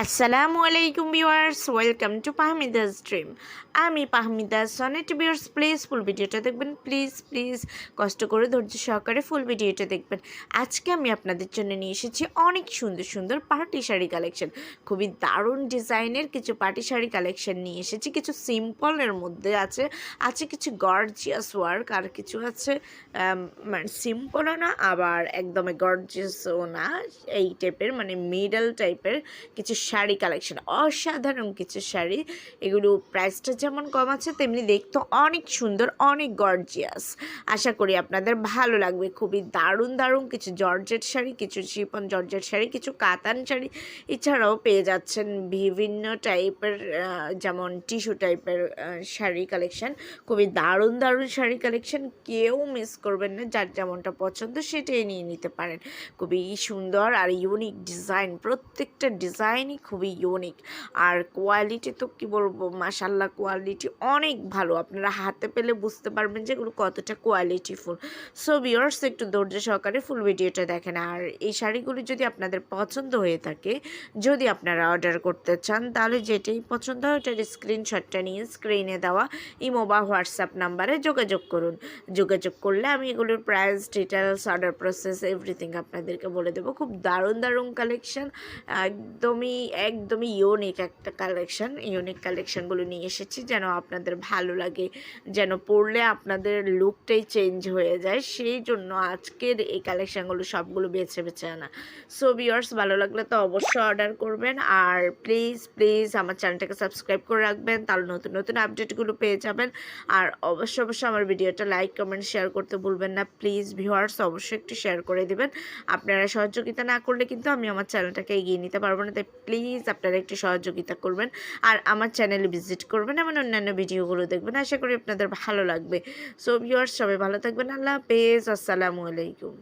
আসসালামু আলাইকুম viewers welcome to Pahmida's dream আমি পাহমিদা সনেট ভিউয়ার্স প্লিজ ফুল ভিডিওটা দেখবেন প্লিজ প্লিজ কষ্ট করে ধৈর্য সহকারে ফুল ভিডিওটা দেখবেন। আজকে আমি আপনাদের জন্য নিয়ে এসেছি অনেক সুন্দর সুন্দর পার্টি শাড়ি কালেকশন খুবই দারুণ ডিজাইনের কিছু পার্টি শাড়ি কালেকশন নিয়ে এসেছি। কিছু সিম্পলের মধ্যে আছে আছে কিছু গর্জিয়াস ওয়ার্ক আর কিছু আছে মানে সিম্পলও না, আবার একদমই গর্জিয়াসও না, এই টাইপের মানে মিডল টাইপের কিছু শাড়ি কালেকশন অসাধারণ কিছু শাড়ি। এগুলো প্রাইসটা যেমন কম আছে, তেমনি দেখতে অনেক সুন্দর, অনেক গর্জিয়াস আশা করি আপনাদের ভালো লাগবে। খুবই দারুণ দারুণ কিছু জর্জেট শাড়ি, কিছু শিপন জর্জেট শাড়ি, কিছু কাতান শাড়ি। এছাড়াও পেয়ে যাচ্ছেন বিভিন্ন টাইপের যেমন টিস্যু টাইপের শাড়ি কালেকশন খুবই দারুণ দারুণ শাড়ি কালেকশন কেউ মিস করবেন না, যার যেমনটা পছন্দ সেটাই নিয়ে নিতে পারেন। খুবই সুন্দর আর ইউনিক ডিজাইন প্রত্যেকটা ডিজাইনই খুবই ইউনিক আর কোয়ালিটি তো কি বলব মাসাল্লাহ কোয়ালিটি অনেক ভালো। আপনারা হাতে পেলে বুঝতে পারবেন যে এগুলো কতটা কোয়ালিটিফুল সো বিয়ার্স একটু ধৈর্য সহকারে ফুল ভিডিওটা দেখেন। আর এই শাড়িগুলি যদি আপনাদের পছন্দ হয়ে থাকে, যদি আপনারা অর্ডার করতে চান, তাহলে যেটাই পছন্দ হয় ওটার স্ক্রিনশটটা নিয়ে স্ক্রিনে দেওয়া ইমো বা হোয়াটসঅ্যাপ নাম্বারে যোগাযোগ করুন। যোগাযোগ করলে আমি এগুলোর price details order process everything আপনাদেরকে বলে দেবো। খুব দারুণ দারুণ কালেকশন একদমই একদমই ইউনিক একটা কালেকশন ইউনিক কালেকশনগুলো নিয়ে এসেছি, যেন আপনাদের ভালো লাগে, যেন পড়লে আপনাদের লুকটাই চেঞ্জ হয়ে যায়, সেই জন্য আজকের এই কালেকশনগুলো সবগুলো বেছে বেছে আনা। সো ভিউয়ার্স ভালো লাগলে তো অবশ্যই অর্ডার করবেন, আর প্লিজ প্লিজ আমার চ্যানেলটাকে সাবস্ক্রাইব করে রাখবেন, তাহলে নতুন নতুন আপডেটগুলো পেয়ে যাবেন। আর অবশ্য অবশ্যই আমার ভিডিওটা লাইক কমেন্ট শেয়ার করতে ভুলবেন না প্লিজ ভিউয়ার্স অবশ্যই একটু শেয়ার করে দেবেন। আপনারা সহযোগিতা না করলে কিন্তু আমি আমার চ্যানেলটাকে এগিয়ে নিতে পারব না, তাই প্লিজ আপনারা একটু সহযোগিতা করবেন আর আমার চ্যানেলে ভিজিট করবেন এমন অন্যান্য ভিডিওগুলো দেখবেন। আশা করি আপনাদের ভালো লাগবে। সো ভিউয়ার্স সবাই ভালো থাকবেন। আল্লাহ হাফেজ। আসসালামু আলাইকুম।